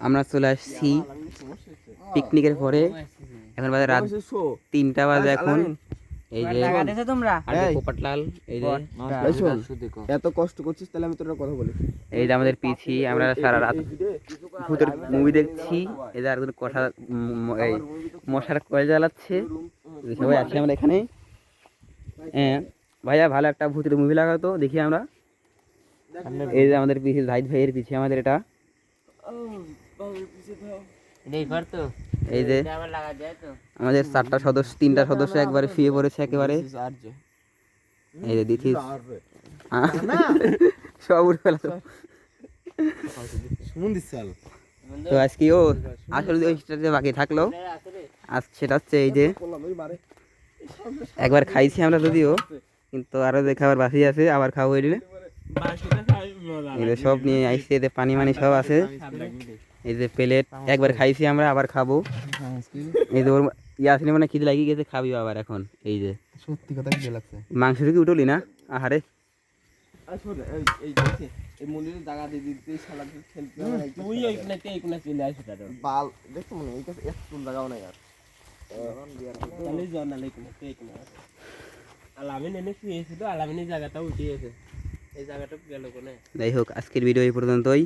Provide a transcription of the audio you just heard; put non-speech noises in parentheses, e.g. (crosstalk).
আমরা চলে আসছি পিকনিকের পরে এখন বাজে রাত তিনটা বাজে এখন এই যে লাগাতেছো তোমরা আর যে এই। পোপাটলাল এই যে এত কষ্ট করছিস তাহলে আমি তোর কথা বলি এই যে আমাদের পিছি আমরা সারা রাত ভূতের মুভি দেখছি এই যে আর দুটো কষা এই মশার কয় জ্বালাচ্ছে সবাই আছি আমরা এখানে হ্যাঁ ভাইয়া ভালো একটা ভূতের মুভি লাগাতো দেখি আমরা এই যে আমাদের পিছিয়ে জাহিদ ভাইয়ের পিছিয়ে আমাদের এটা এই কর তো। এই যে এটা আবার লাগা যায় তো। আমাদের চারটা সদস্য তিনটা সদস্য একবারে শুয়ে পড়েছে একেবারে। এই যে দিথিস (laughs) সব উঠে ফেলা। তো। শুনুন দিসাল তো আজকে ও আসলে ওই স্টারে বাকি থাকল। আজ সেটা হচ্ছে এই যে একবার খাইছি আমরা যদিও কিন্তু আরও যে খাবার বাকি আছে আবার খাব এই দিলে সব নিয়ে আইসি এতে পানি মানি সব আছে। এই যে প্লেট একবার খাইছি আমরা আবার খাব। এই যে ওর ইয়াসিনে মানে খিদে লাগিয়ে গেছে খাবি আবার এখন এই যে। সত্যি কথা কি লাগছে। মাংস কি উঠলি না? আহারে। মনে যাই হোক আজকের ভিডিও এই পর্যন্তই।